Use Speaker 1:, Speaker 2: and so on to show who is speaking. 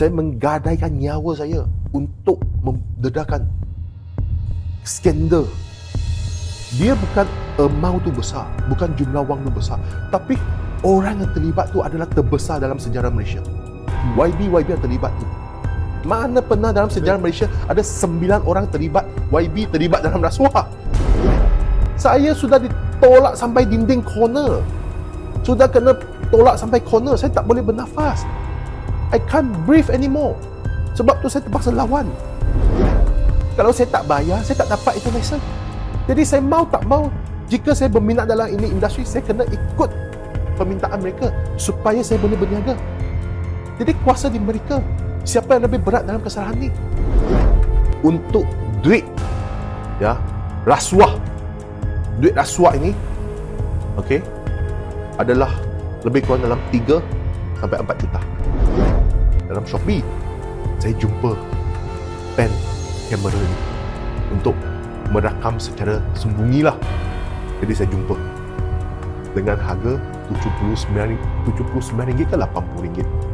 Speaker 1: Saya menggadaikan nyawa saya untuk membedakan skandal. Dia bukan amount tu besar, bukan jumlah wang tu besar, tapi orang yang terlibat tu adalah terbesar dalam sejarah Malaysia. YB YB yang terlibat tu. Mana pernah dalam sejarah Malaysia ada sembilan orang terlibat YB terlibat dalam rasuah. Saya sudah ditolak sampai dinding corner. Sudah kena tolak sampai corner. Saya tak boleh bernafas. I can't breathe anymore. Sebab tu saya terpaksa lawan. Kalau saya tak bayar, saya tak dapat itu license. Jadi saya mau tak mau, jika saya berminat dalam ini industri, saya kena ikut permintaan mereka supaya saya boleh berniaga. Jadi kuasa di mereka. Siapa yang lebih berat dalam kesalahan ni? Untuk duit, ya, rasuah. Duit rasuah ini, okey, adalah lebih kurang dalam 3 sampai 4 juta. Dalam Shopee, saya jumpa pen kamera ni untuk merakam secara sembunyilah. Jadi saya jumpa dengan harga RM79 RM79 ke RM80.